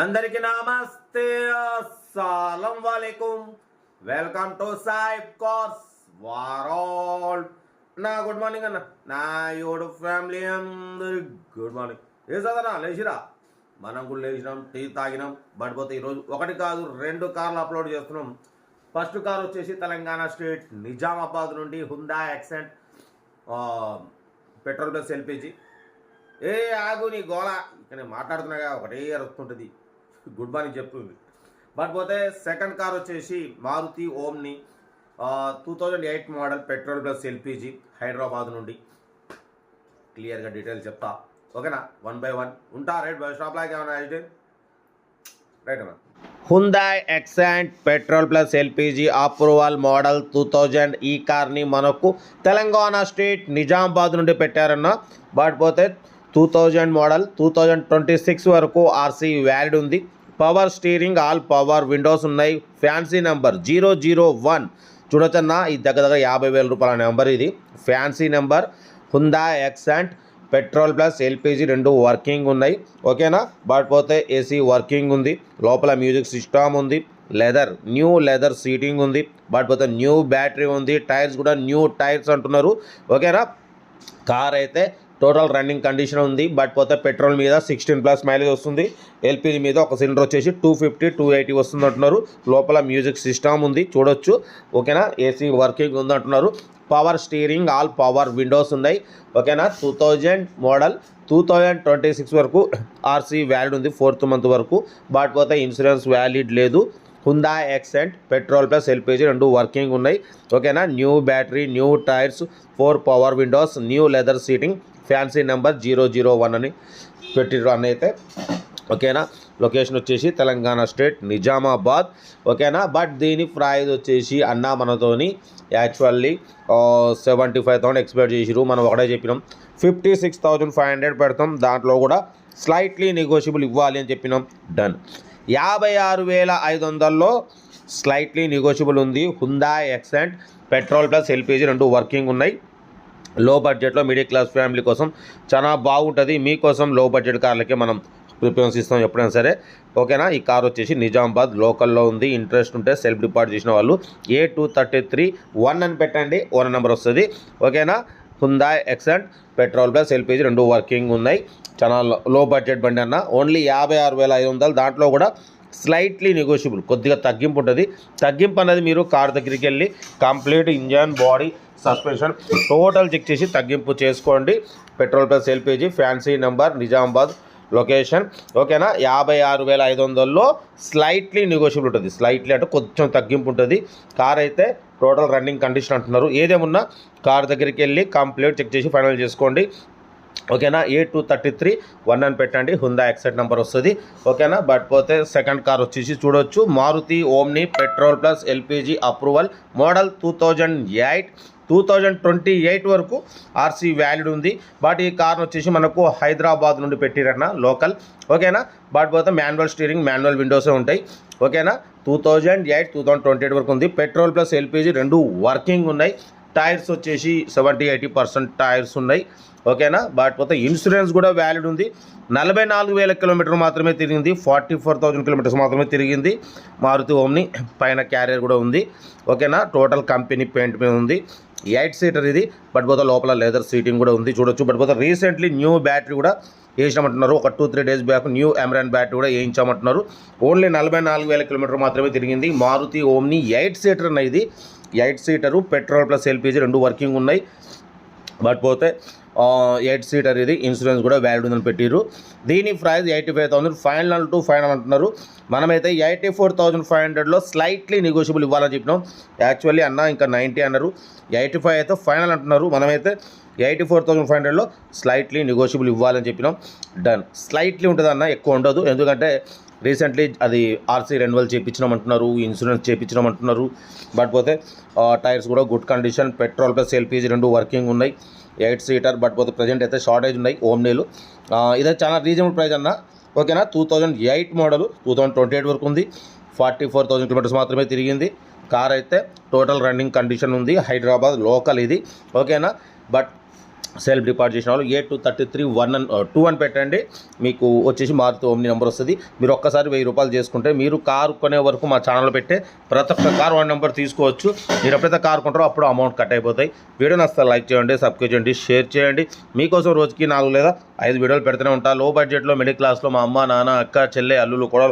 అందరికి నమస్తే. అస్సలం వాలేకుం. వెల్కమ్ టు సాయిబ్ కోర్స్ వారాల్ నా గుడ్ మార్నింగ్ అన్న. నా యోడు ఫ్యామిలీ అందరి గుడ్ మార్నింగ్. ఏ సదనా లేచిరా. మనం కూడా లేచినాం టీ తాగినాం. పడిపోతే ఈరోజు ఒకటి కాదు రెండు కార్లు అప్లోడ్ చేస్తున్నాం. ఫస్ట్ కార్ వచ్చేసి తెలంగాణ స్టేట్ నిజామాబాద్ నుండి Hyundai Xcent petrol plus LPG ఏ ఆగు నీ గోళ ఇక్కడ నేను మాట్లాడుతున్నాగా ఒకటే అరుస్తుంటుంది. గుడ్ మార్నింగ్ చెప్తుంది. బట్ పోతే సెకండ్ కార్ వచ్చేసి Maruti Omni two thousand eight model petrol plus LPG Hyderabad నుండి. క్లియర్గా డీటెయిల్స్ చెప్తా. ఓకేనా? One by one. ఉంటా రైట్ బై స్టాప్ లాగా ఏమైనా అయితే రైట్ అన్న. Hyundai Xcent petrol plus LPG approval model two thousand ఈ కార్ని మనకు తెలంగాణ స్టేట్ నిజామాబాద్ నుండి పెట్టారన్న. బట్ పోతే two thousand model two thousand twenty six వరకు ఆర్సీ వ్యాలిడ్ ఉంది. Power steering all power windows ఉన్నాయి. Fancy number zero zero one. చూడొచ్చన్నా ఇది దగ్గర దగ్గర యాభై వేల రూపాయల నెంబర్ ఇది. Fancy number Hyundai Xcent petrol plus LPG రెండు వర్కింగ్ ఉన్నాయి. ఓకేనా? బట్ పోతే ఏసీ వర్కింగ్ ఉంది. లోపల మ్యూజిక్ సిస్టమ్ ఉంది. లెదర్ న్యూ లెదర్ సీటింగ్ ఉంది. బట్ పోతే న్యూ బ్యాటరీ ఉంది. టైర్స్ కూడా న్యూ టైర్స్ అంటున్నారు. ఓకేనా? కార్ అయితే టోటల్ రన్నింగ్ కండిషన్ ఉంది బట్ పోతే పెట్రోల్ మీద సిక్స్టీన్ ప్లస్ మైలేజ్ వస్తుంది. ఎల్పిజి మీద ఒక సిలిండర్ వచ్చేసి టూ ఫిఫ్టీ టూ ఎయిటీ వస్తుంది అంటున్నారు లోపల మ్యూజిక్ సిస్టమ్ ఉంది చూడొచ్చు. ఓకేనా? ఏసీ వర్కింగ్ ఉంది అంటున్నారు power steering all power windows ఉన్నాయి. ఓకేనా? Two thousand model two thousand twenty six వరకు ఆర్సీ వ్యాలిడ్ ఉంది ఫోర్త్ మంత్ వరకు. బట్ పోతే ఇన్సూరెన్స్ వ్యాలిడ్ లేదు. Hyundai Xcent petrol plus LPG రెండు వర్కింగ్ ఉన్నాయి. ఓకేనా? New battery new tyres four power windows new leather seating fancy number zero zero one అని పెట్టిర్రు అని అయితే. ఓకేనా? లొకేషన్ వచ్చేసి తెలంగాణ స్టేట్ నిజామాబాద్. ఓకేనా? బట్ దీని ప్రైజ్ వచ్చేసి అన్నా మనతోని actually seventy five thousand expect చేసిరు మనం ఒకటే చెప్పినాం. Fifty six thousand five hundred పెడతాం. దాంట్లో కూడా స్లైట్లీ నెగోషియబుల్ ఇవ్వాలి అని చెప్పినాం. డన్ యాభై ఆరు వేల ఐదు వందల్లో స్లైట్లీ నెగోషియబుల్ ఉంది. Hyundai Xcent petrol plus LPG రెండు వర్కింగ్ ఉన్నాయి. లో బడ్జెట్లో మిడిల్ క్లాస్ ఫ్యామిలీ కోసం చాలా బాగుంటుంది. మీకోసం లో బడ్జెట్ కార్లకే మనం ప్రిఫరెన్స్ ఇస్తాం ఎప్పుడైనా సరే. ఓకేనా? ఈ కార్ వచ్చేసి నిజామాబాద్ లోకల్లో ఉంది. ఇంట్రెస్ట్ ఉంటే సెల్ఫ్ డిపార్ట్ చేసిన వాళ్ళు A two thirty three one అని పెట్టండి. ఓన్ నెంబర్ వస్తుంది. ఓకేనా? హుందా ఎక్సెంట్ పెట్రోల్ ప్లస్ ఎల్పిజి రెండు వర్కింగ్ ఉన్నాయి. చాలా లో బడ్జెట్ బండి అన్న. ఓన్లీ యాభై ఆరు వేల ఐదు వందలు. దాంట్లో కూడా స్లైట్లీ నెగోషియబుల్ కొద్దిగా తగ్గింపు ఉంటుంది. తగ్గింపు అనేది మీరు కార్ దగ్గరికి వెళ్ళి complete engine body suspension total check చేసి తగ్గింపు చేసుకోండి. Petrol plus LPG fancy number Nizamabad location. ఓకేనా? యాభై ఆరు వేల ఐదు వందల్లో స్లైట్లీ నెగోషియబుల్ ఉంటుంది. స్లైట్లీ అంటే కొంచెం తగ్గింపు ఉంటుంది. కార్ అయితే టోటల్ రన్నింగ్ కండిషన్ అంటున్నారు. ఏదేమున్నా కార్ దగ్గరికి వెళ్ళి కంప్లీట్ చెక్ చేసి ఫైనల్ చేసుకోండి. ఓకేనా? A two thirty three one అని పెట్టండి. హుందా ఎక్సెట్ నెంబర్ వస్తుంది. ఓకేనా? బట్ పోతే సెకండ్ కార్ వచ్చేసి చూడొచ్చు. Maruti Omni petrol plus LPG approval. Model two thousand eight two thousand twenty eight వరకు ఆర్సీ వ్యాలిడ్ ఉంది. బట్ ఈ కార్ వచ్చేసి మనకు హైదరాబాద్ నుండి పెట్టిరన్న లోకల్. ఓకేనా? బట్ పోతే మాన్యువల్ స్టీరింగ్ మాన్యువల్ విండోసే ఉంటాయి. ఓకేనా? Two thousand eight two thousand twenty eight వరకు ఉంది. పెట్రోల్ ప్లస్ ఎల్పిజి రెండు వర్కింగ్ ఉన్నాయి. టైర్స్ వచ్చేసి సెవెంటీ ఎయిటీ పర్సెంట్ టైర్స్ ఉన్నాయి. ఓకేనా? బట్ పోతే ఇన్సూరెన్స్ కూడా వ్యాలిడ్ ఉంది. నలభై నాలుగు వేల కిలోమీటర్ మాత్రమే తిరిగింది. ఫార్టీ ఫోర్ థౌజండ్ కిలోమీటర్స్ మాత్రమే తిరిగింది. మారుతి ఓమ్ని పైన క్యారియర్ కూడా ఉంది. ఓకేనా? టోటల్ కంపెనీ పెయింట్ మీద ఉంది. ఎయిట్ సీటర్ ఇది. బట్ పోతే లోపల లెదర్ సీటింగ్ కూడా ఉంది. చూడొచ్చు. బట్ పోతే రీసెంట్లీ న్యూ బ్యాటరీ కూడా వేసినామంటున్నారు. ఒక two three days back new Amaron battery కూడా వేయించామంటున్నారు. ఓన్లీ నలభై నాలుగు వేల కిలోమీటర్ మాత్రమే తిరిగింది. మారుతి ఓమ్ని ఎయిట్ సీటర్ అనేది eight seater petrol plus LPG రెండు వర్కింగ్ ఉన్నాయి. బట్ పోతే ఎయిట్ సీటర్ ఇది ఇన్సూరెన్స్ కూడా వ్యాలిడ్ ఉందని పెట్టిర్రు. దీని price eighty five thousand final to final అంటున్నారు. మనమైతే ఎయిటీ ఫోర్ థౌసండ్ ఫైవ్ హండ్రెడ్లో స్లైట్లీ నెగోషియబుల్ ఇవ్వాలని చెప్పినాం. యాక్చువల్లీ అన్న ఇంకా నైంటీ అన్నారు. ఎయిటీ ఫైవ్ అయితే ఫైనల్ అంటున్నారు. మనమైతే ఎయిటీ ఫోర్ థౌసండ్ ఫైవ్ హండ్రెడ్లో స్లైట్లీ నెగోషియబుల్ ఇవ్వాలని చెప్పినాం. డన్ స్లైట్లీ ఉంటుంది అన్న ఎక్కువ ఉండదు. ఎందుకంటే రీసెంట్లీ అది ఆర్సీ రెన్యువల్ చేయించినాం అంటున్నారు ఇన్సూరెన్స్ చేయించినాం అంటున్నారు బట్ పోతే టైర్స్ కూడా good condition petrol plus LPG రెండు వర్కింగ్ ఉన్నాయి. ఎయిట్ సీటర్ బట్ పోతే ప్రజెంట్ అయితే షార్టేజ్ ఉన్నాయి ఓమ్నీలు ఇదే చాలా రీజనబుల్ ప్రైస్ అన్న. ఓకేనా? Two thousand eight model two thousand twenty eight వరకు ఉంది. ఫార్టీ ఫోర్ థౌజండ్ కిలోమీటర్స్ మాత్రమే తిరిగింది. కార్ అయితే టోటల్ రన్నింగ్ కండిషన్ ఉంది హైదరాబాద్ లోకల్ ఇది. ఓకేనా? బట్ సెల్ఫ్ డిపాజిట్ చేసిన వాళ్ళు A two thirty three one two అని పెట్టండి. మీకు వచ్చేసి మారుతూ ఓమ్ని నెంబర్ వస్తుంది. మీరు ఒక్కసారి వెయ్యి రూపాయలు చేసుకుంటే మీరు కారు కొనే వరకు మా ఛానల్లో పెట్టే ప్రతి ఒక్క కార్ వన్ నెంబర్ తీసుకోవచ్చు. మీరు ఎప్పుడైతే కార్ కొంటారో అప్పుడు అమౌంట్ కట్ అయిపోతాయి. వీడియో నచ్చితే లైక్ చేయండి సబ్స్క్రైబ్ చేయండి షేర్ చేయండి. మీకోసం రోజుకి నాలుగు లేదా ఐదు వీడియోలు పెడుతూనే ఉంటా. లో బడ్జెట్లో మిడిల్ క్లాస్లో మా అమ్మ నాన్న అక్క చెల్లె అల్లులు కూడా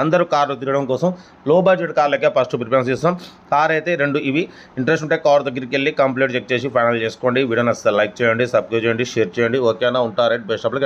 అందరూ కార్లు తిరగడం కోసం లో బడ్జెట్ కార్లకే ఫస్ట్ ప్రిఫరెన్స్ ఇస్తాం కార్ అయితే రెండు ఇవి. ఇంట్రెస్ట్ ఉంటే కార్ దగ్గరికి వెళ్ళి కంప్లీట్ చెక్ చేసి ఫైనల్ చేసుకోండి. వీడియో నచ్చితే లైక్ చేయండి సబ్స్క్రైబ్ చేయండి షేర్ చేయండి. ఓకేనా? ఉంటారు బెస్ట్. అప్లై